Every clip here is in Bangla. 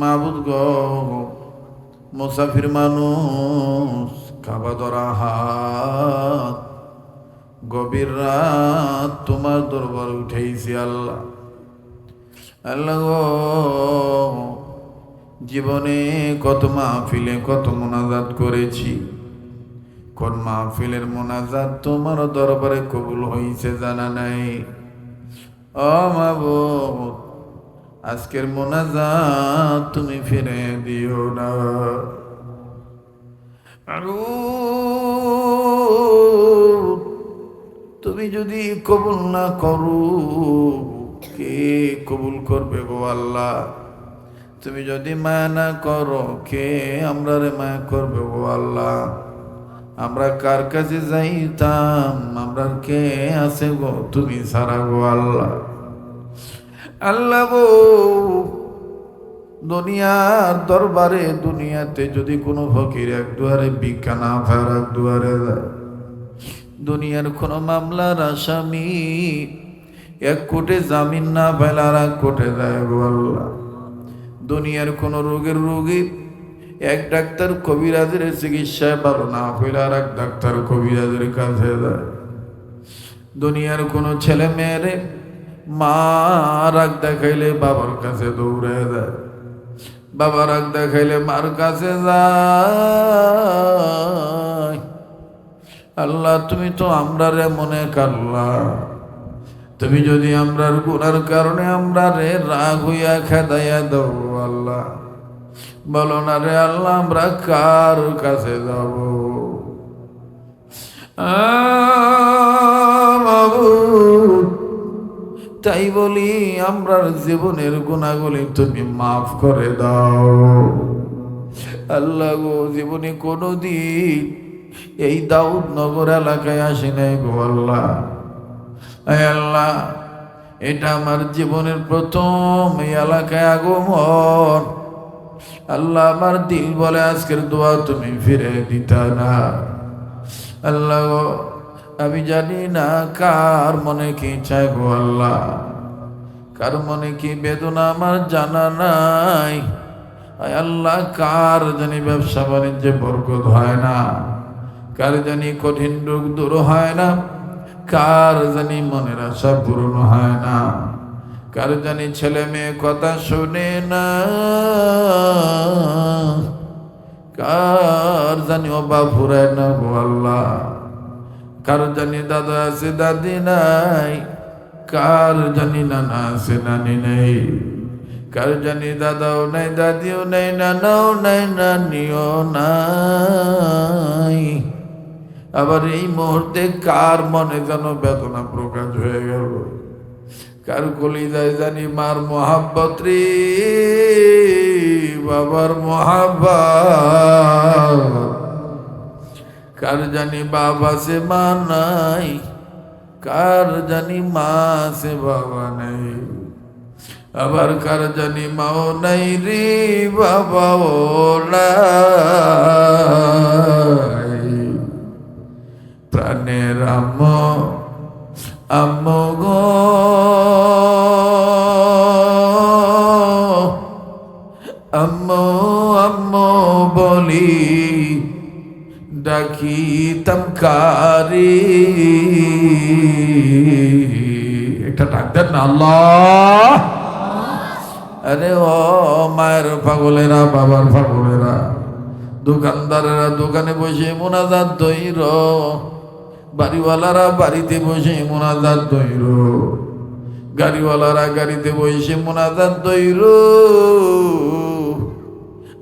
মাবুদ গ, মুসাফির মানুষ খাবা ধরা হাত। গভীর রাত তোমার দরবার উঠেছি আল্লাহ। আল্লাহ গো, জীবনে কত মাহফিলে কত মোনাজাত করেছি। কোন মাহফিলের মোনাজাত তোমার দরবারে কবুল হয়েছে জানা নাই। ও মাবুদ আজকের মোনাজাত তুমি ফিরে দিও না। তুমি যদি কবুল না করো, কে কবুল করবে গো আল্লাহ? তুমি যদি মায়া না করো, কে আমরা রে মায়া করবে গো আল্লাহ? আমরা কার কাছে যাইতাম? আমরা কে আছে গো? তুমি সারা গো আল্লাহ। আল্লাহ গো, দুনিয়ার দরবারে, দুনিয়াতে যদি কোনো ফকির এক দুয়ারে ভিক্ষা না ফের এক দুয়ারে দুনিয়ার কোনো মামলার আসামি এক কোটে জামিন না পেলে আর এক কোটে গো আল্লাহ। দুনিয়ার কোনো রোগের রোগী এক ডাক্তার কবিরাজের চিকিৎসায় ভালো না হইলে আর এক ডাক্তার কবিরাজের কাছে যায়। দুনিয়ার কোনো ছেলে মেয়েরে মা রাগ দেখাইলে বাবার কাছে দৌড়ে যায় বাবা রাগ দেখাইলে মার কাছে যায় আল্লাহ তুমি তো আমরা রে মনে কাল্লা তুমি যদি আমরার গুনার কারণে আমরা রে রাগ হইয়া খেদাইয়া দাও আল্লাহ বলো না রে আল্লাহ আমরা কার কাছে যাব মাবুদ তাই বলি, আমরার জীবনের গুণাগুলি তুমি মাফ করে দাও। আল্লাহ গো, জীবনে কোনো দিন এই দাউদ নগর এলাকায় আসি নাই গো আল্লাহ। আল্লাহ, এটা আমার জীবনের প্রথম এই এলাকায় আগমন। আল্লাহ আমার দিল বলে আজকের দোয়া তুমি ফিরে দিতা না। আল্লাহ আমি জানি না কার মনে কি চাই গো আল্লাহ। কার মনে কি বেদনা আমার জানা নাই। আয় আল্লাহ, কার জানি ব্যবসা বাণিজ্যে বরকত হয় না। কার জানি কঠিন রোগ দূর হয় না। কার জানি মনের আশা পূরণ হয় না। কার জানি ছেলে মেয়ে কথা শুনে না। কার জানি অবা ফুরায় না গো আল্লাহ। কার জানি দাদা আছে, দাদি নাই। কার জানি নানা আছে, নানি নেই। কার জানি দাদাও নাই, দাদিও নাই, নানাও নাই, নানিও নাই। আবার এই মুহূর্তে কার মনে যেন বেদনা প্রকাশ হয়ে গেল। কার কলি যায় জানি মার মহাব্বত রে, বাবার মহাব্বত। কার জানি বাবা সে মা নাই? কার জানি মা সে বাবা নাই? আবার কার জানি মাও নাই রে, বাবাও নাই? প্রাণের আম আম গো। আম্মো আম্মো বলি ডাকিতাম কারি একটা ডাক দেন না, আল্লাহ। আরে ও মায়ের পাগলেরা, বাবার পাগলেরা। দোকানদারেরা দোকানে বসে মোনাজাত দইর বাড়িওয়ালারা বাড়িতে বসে মোনাজাত দইর গাড়িওয়ালারা গাড়িতে বসে মোনাজাত দইর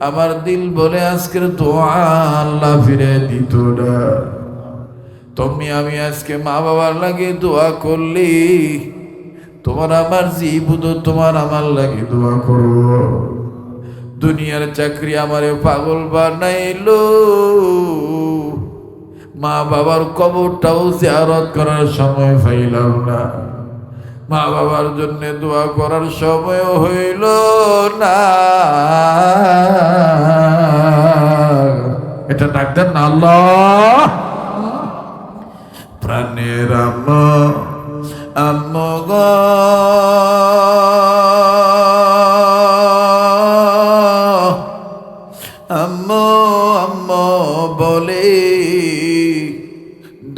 আমার দিল বলে আজকের তো আল্লাহ ফিরে দিত না। তুমি আমি আজকে মা বাবার লাগে দোয়া করলি। তোমার আমার জীবুদ তোমার আমার লাগে দোয়া করব। দুনিয়ার চাকরি আমারে পাগল বানাইলো। মা বাবার কবরটাও জিয়ারত করার সময় পাইলাম না। মা বাবার জন্য দোয়া করার সময় হইল না। এটা ডাক্তার না ল প্রাণের আমগ আম্মা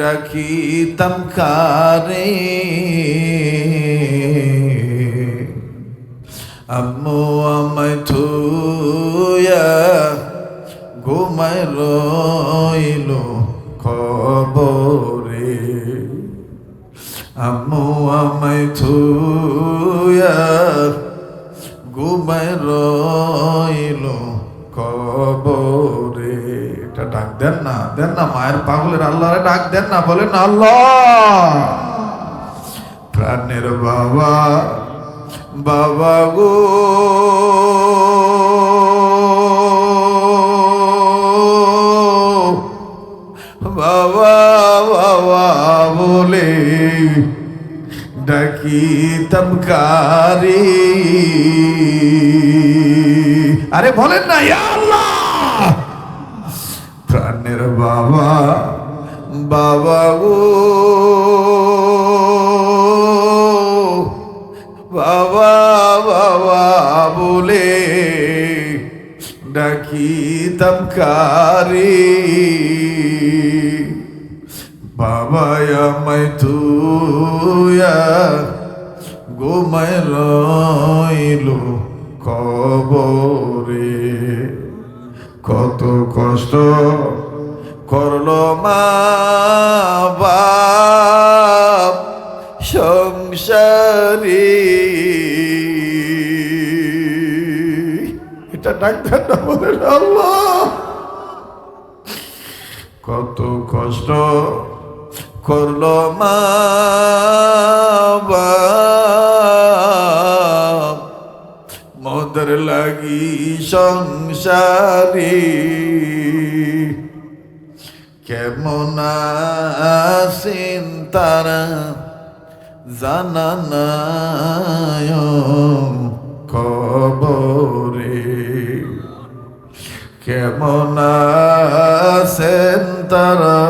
ডাকিতাম কারে আম্মু আমায় থুয়া ঘুমায় রইল খবরে। আম্মু আমায় থুয়া ঘুমায় রইল কবরে এটা ডাক দেন না দেন না মায়ের পাগলের আল্লাহরে ডাক দেন না, বলেন আল্লাহ। প্রাণের বাবা বাবা গো। বাবা বাবা বলে ডাকি তমকারি আরে বলেন না আল্লাহ! প্রাণের বাবা বাবা গো। বাবা বাবা, বলে ডাকি তমকারি। বাবা, আমায় তুয়া গোমায় রইল কবরে। কত কষ্ট করল মা বাপ সংসারী এটা ডাক্তার না বলে কত কষ্ট করল মা মদের লাগি সংসারী। কেমন আছেন তারা? জানা নাই কবরে কেমন আছেন তারা?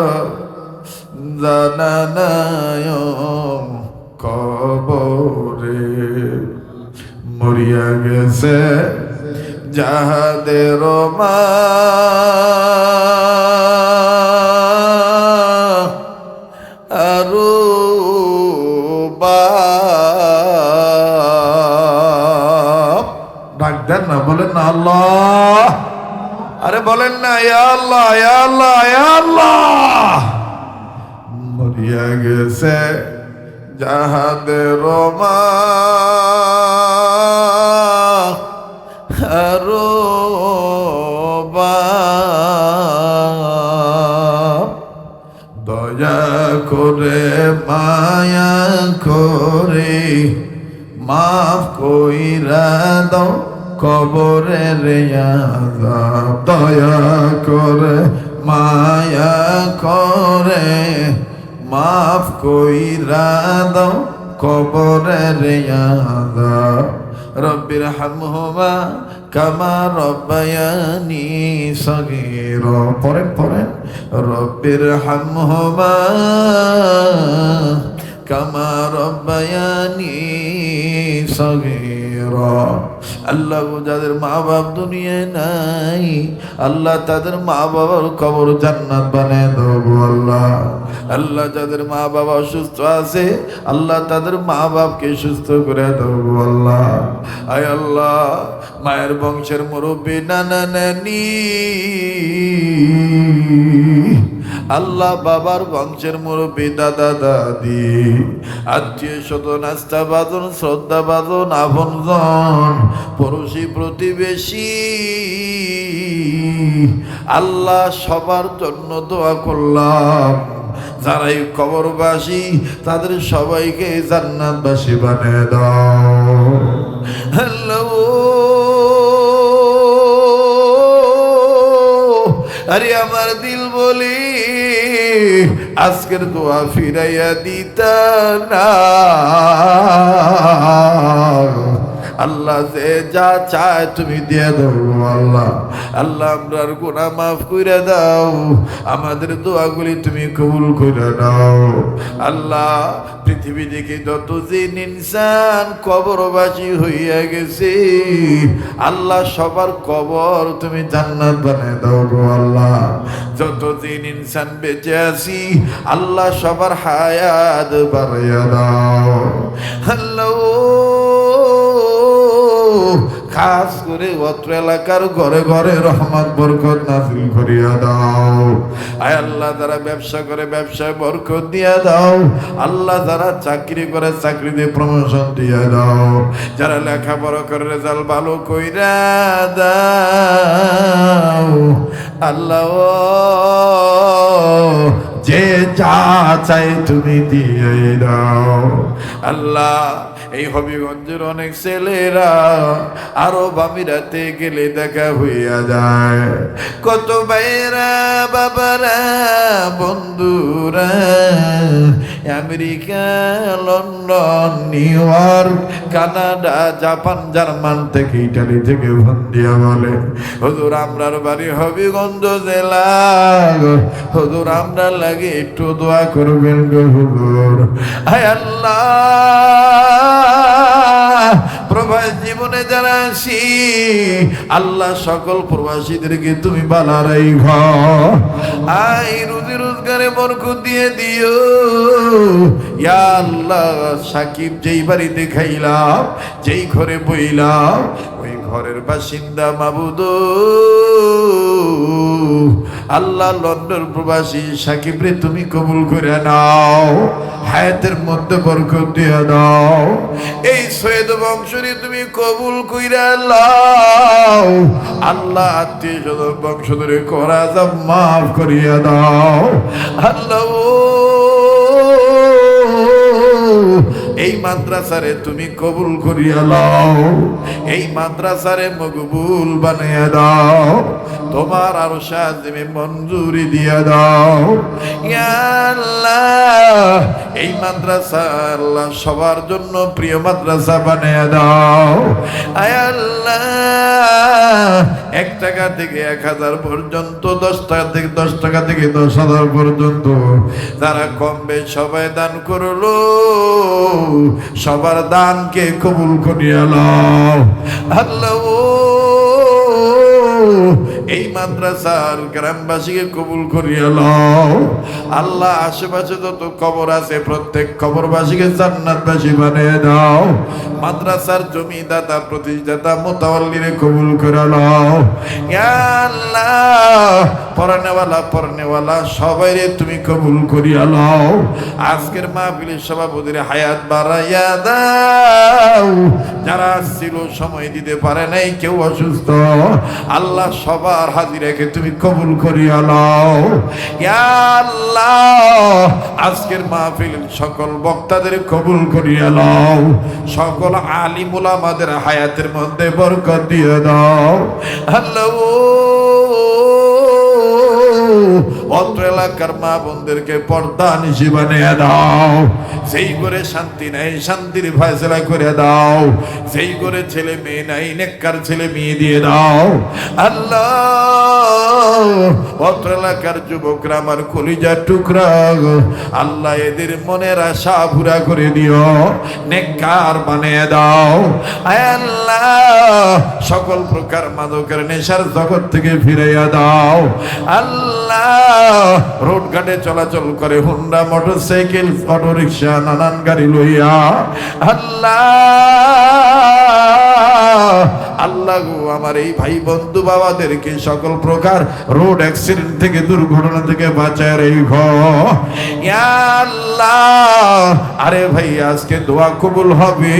জানা নাই কবরে মরিয়া গেছে যাহাদের মা বলেন না, আল্লাহ। আরে বলেন না আল্লাহ আল্লাহ আল্লাহ। মরিয়া গেছে যাহাদের মা আরও দয়া করে, মায়া করে, মাফ কইরা দাও। কবরের দয়া করে, মায়া করে। মাফ কইরা দাও কবরের আযাব রব্বির হামহুমা কামা রব্বায়ানি সগীর। পড়েন পড়েন। রব্বির হামহুমা কামা রব্বায়ানি সগীর। আল্লাহ যাদের মা বাপ দুনিয়ায় নাই, আল্লাহ তাদের মা বাবার কবর জান্নাত বানিয়ে দেবো আল্লাহ। আল্লাহ যাদের মা বাবা অসুস্থ আছে, আল্লাহ তাদের মা বাপকে সুস্থ করে দেবো আল্লাহ। আয় আল্লাহ, মায়ের বংশের মুরব্বী, নানা, নানি। আল্লাহ বাবার বংশের মুরব্বী, দাদা, দাদি, আত্মীয় স্বজন শ্রদ্ধা বাদন আপনজন, পড়োশী, প্রতিবেশী। আল্লাহ সবার জন্য দোয়া করলাম। যারাই কবরবাসী, তাদের সবাইকে জান্নাতবাসী বানিয়ে দাও। আরে আমার দিল আজকের দোয়া ফিরাইয়া দিতা না। আল্লাহ যে যা চায় তুমি দিয়ে দাও, আল্লাহ। আল্লাহ আমরার গুনাহ মাফ করে দাও। আমাদের দোয়াগুলি তুমি কবুল করে দাও আল্লাহ, পৃথিবী থেকে যত দিন ইনসান কবরবাসী হইয়া গেছে, আল্লাহ সবার কবর তুমি জান্নাত বানায় দাও গো আল্লাহ। যতদিন ইনসান বেঁচে আছি, আল্লাহ সবার হায়াত বাড়াইয়া দাও। আল্লাহ খাস করে অত্র এলাকার ঘরে ঘরে রহমত, বরকত নাজিল করিয়া দাও। আয় আল্লাহ যারা ব্যবসা করে, ব্যবসায় বরকত দিয়া দাও। আল্লাহ যারা চাকরি করে চাকরি দিয়ে প্রমোশন দিয়া দাও। যারা লেখাপড়া করে, রেজাল্ট ভালো কইরা দাও। আল্লাহ যে যা চাই তুমি দিয়ে দাও। আল্লাহ এই হবিগঞ্জের অনেক ছেলেরা আরও বামিরাতে গেলে দেখা হইয়া যায়। কত বাইরা বাবারা বন্ধুরা America, London, New York, Canada, Japan, German থেকে ইটালি থেকে ভন্ডিয়া বলে। হুজুর, আমরার বাড়ি হবিগঞ্জ জেলা। হুজুর, আমরা লাগে একটু দোয়া করবেন গো হুজুর। আয় আল্লাহ! প্রবাস জীবনে যারা আসি, আল্লাহ সকল প্রবাসীদেরকে তুমি বালারাই ঘর আই রুজি রোজগারে বরকত দিয়ে দিও। ইয়া আল্লাহ, সাকিব যেই বাড়িতে খাইলাম, যেই ঘরে বইলাম ঘরের বাসিন্দা মাবুদ। আল্লাহ লন্ডন প্রবাসী সাকিব রে তুমি কবুল করে নাও। হায়াতের মধ্যে বরকত দিয়ে দাও। এই সৈয়দ বংশরে তুমি কবুল কইরা লাও। আল্লাহ আত্মীয় স্বজন বংশ ধরে করা যা মাফ করিয়া দাও। আল্লাহ মাদ্রাসারে তুমি কবুল করিয়া লাও এই মাদ্রাসারে মকবুল বানিয়ে দাও, তোমার আরও সাজমে মঞ্জুরি দিয়া দাও। এই মাদ্রাসা আল্লাহ সবার জন্য প্রিয় মাদ্রাসা বানিয়ে দাও। আয় আল্লাহ এক টাকা থেকে এক হাজার পর্যন্ত, দশ টাকা থেকে দশ টাকা থেকে দশ হাজার পর্যন্ত। তারা কম কমবে সবাই দান করল, সবার দানকে কবুল করিয়া লও আল্লাহ এই মাদ্রাসার গ্রামবাসীকে কবুল করিয়া লও। আল্লাহ আশেপাশে যত কবর আছে, প্রত্যেক কবরবাসীকে জান্নাতবাসী বানিয়ে দাও। মাদ্রাসার জমিদাতা, প্রতিষ্ঠাতা মোতাওয়াল্লিরে কবুল করে লও। আল্লাহ পড়ানেওয়ালা পড়ানেওয়ালা সবাই তুমি কবুল করিয়া লও। আজকের মাহফিলের সভাপতির হায়াত বাড়াইয়া দাও। যারা ছিল সময় দিতে পারে নাই, কেউ অসুস্থ। আল্লাহ সবার হাজিরাকে তুমি কবুল করিয়া লও আল্লাহ, আজকের মাহফিল সকল বক্তাদের কবুল করিয়া লও সকল আলিমুল আমাদের হায়াতের মধ্যে বরকত দিয়ে দাও। আল্লাহ অত্র এলাকার মা বোনদেরকে পর্দা নিশি বানিয়ে দাও। সেই করে শান্তি নাই, শান্তির ফয়সলা করে দাও। সেই করে ছেলে মেয়ে নাই, নেককার ছেলে মেয়ে দিয়ে দাও। আল্লাহ, অত্র এলাকার যুবকরা আমার কলিজার টুকরা আল্লাহ এদের মনের আশা পুরা করে দিও, নেককার বানিয়ে দাও। আল্লাহ, সকল প্রকার মাদকের নেশার জগৎ থেকে ফিরাইয়া দাও। আল্লাহ রোড ঘাটে চলাচল করে Honda motor cycle auto rickshaw নানান গাড়ি লইয়া। আল্লাহ। আল্লাহ গো, আমার এই ভাই বন্ধু বাবাদেরকে সকল প্রকার রোড অ্যাক্সিডেন্ট থেকে, দুর্ঘটনা থেকে বাঁচায় এই আল্লাহ। আরে ভাই, আজকে দোয়া কবুল হবে।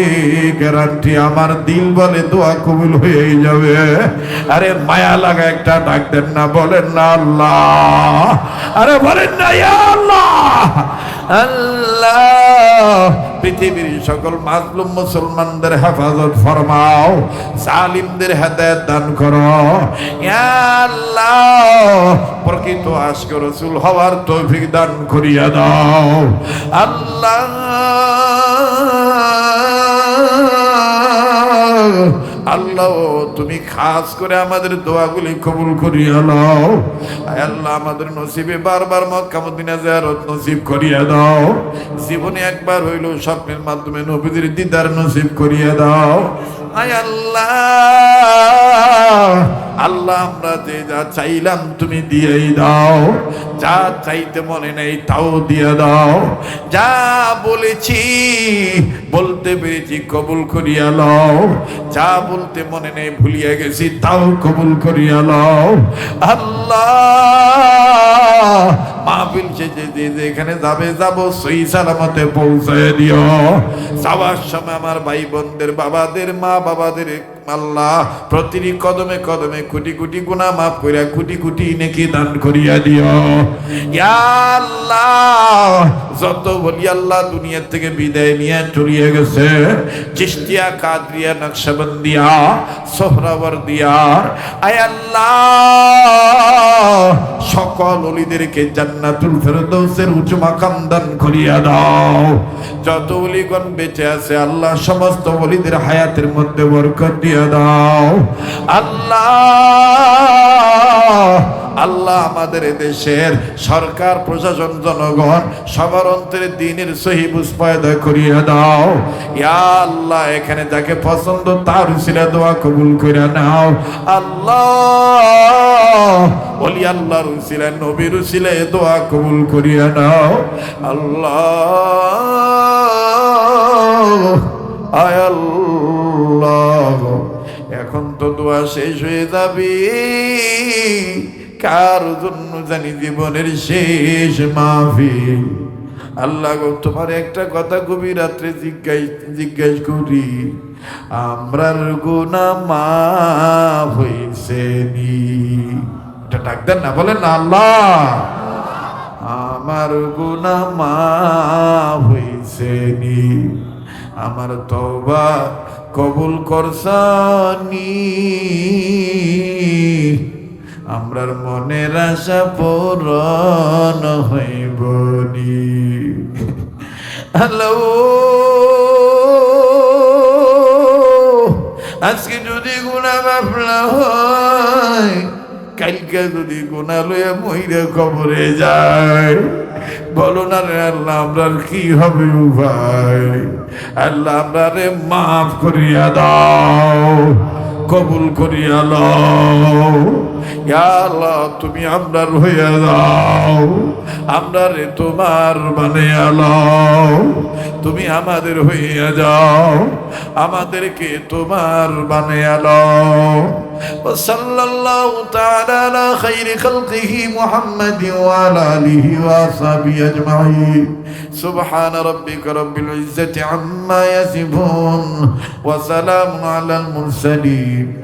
গ্যারান্টি আমার দিল বলে দোয়া কবুল হয়ে যাবে। আরে মায়া লাগা একটা ডাক দেন না, বলেন না আল্লাহ। আরে বলেন না আল্লাহ। আল্লাহ। পৃথিবীর সকল মাজলুম মুসলমানদের হেফাজত ফরমাও, জালিমদের হেদায়ত দান করো। আল্লাহ, প্রকৃত আজকে রসুল হওয়ার তৌফিক দান করিয়া দাও। আল্লাহ আল্লাহ, তুমি খাস করে আমাদের দোয়াগুলি কবুল করিয়া দাও আল্লাহ, আমাদের নসিবে বারবার মক্কা মদিনা জিয়ারত নসিব করিয়া দাও জীবনে একবার হইল স্বপ্নের মাধ্যমে নবীদের দিদার নসিব করিয়া দাও আয় আল্লাহ আল্লাহ, আমরা যে যা চাইলাম তুমি দিয়েই দাও। যা চাইতে মনে নেই তাও দিয়ে দাও। যা বলেছি, বলতে পেরেছি কবুল করিয়া লও। যা বলতে মনে নেই ভুলিয়া গেছি তাও কবুল করিয়া লও। আল্লাহ, মাহফিল শেষে যে যেখানে যাবে, যাব সই সালামতে পৌঁছায় দিও। যাওয়ার সময় আমার ভাই বোনদের বাবাদের মা বাবাদের আল্লাহ, প্রতিটি কদমে কদমে কোটি কোটি গুণা মাফ করিয়া কোটি কোটি নেকি দান করিয়া দিও। আল্লাহ, যত বলি আল্লাহ দুনিয়া থেকে বিদায় নিয়ে চলিয়ে গেছে চিস্তিয়া কাদরিয়া, নকশবন্দিয়া সোহরাবর দিয়া আয় আল্লাহ, সকল অলিদেরকে জান্নাতুল ফেরদৌসের উঁচু মাকাম দান করিয়া দাও। যত অলিগণ বেঁচে আছে, আল্লাহ, সমস্ত অলিদের হায়াতের মধ্যে বরকত দিয়ে দাও। আল্লাহ আল্লাহ আমাদের দেশের সরকার, প্রশাসন, জনগণ সবার অন্তরে দিনের সহি পয়দা করিয়া দাও। ইয়া আল্লাহ, এখানে যাকে পছন্দ তার উসিলা দোয়া কবুল করে নাও। আল্লাহ বলি আল্লাহর উসিলা নবীর উসিলা দোয়া কবুল করিয়া নাও। আল্লাহ আল্লাহ, এখন তো দোয়া শেষ হয়ে যাবে। কার জন্য জানি জীবনের শেষ মাহফিল? আল্লাহ গো, তোমার একটা কথা কবি রাত্রে জিজ্ঞাস করি, আমরার গুনা মাফ হয়েছে নি? এটা না, বলেন না, আল্লাহ। আমার গুনা মাফ হয়েছে নি। আমার তবা কবুল করসানি আমরার মনের আশা পূরণ হইবনি। হ্যালো। আজকে যদি গুণা বাপলা হয়, কালকে যদি গুণা লইয়া মহিলা কবরে যায়। বলো না রে আল্লাহ, আমরার কি হবে উপায় আল্লাহ আমরারে মাফ করিয়া দাও, কবুল করিয়া লও। আল্লাহ তুমি আমরার হইয়া দাও আমরারে তোমার বানিয়া লও তুমি আমাদের হইয়া যাও আমাদেরকে তোমার বানিয়া লও وصلى الله تعالى على خير خلقه محمد وعلى آله وأصحابه أجمعين سبحان ربك رب العزة عما يصفون وسلام على المرسلين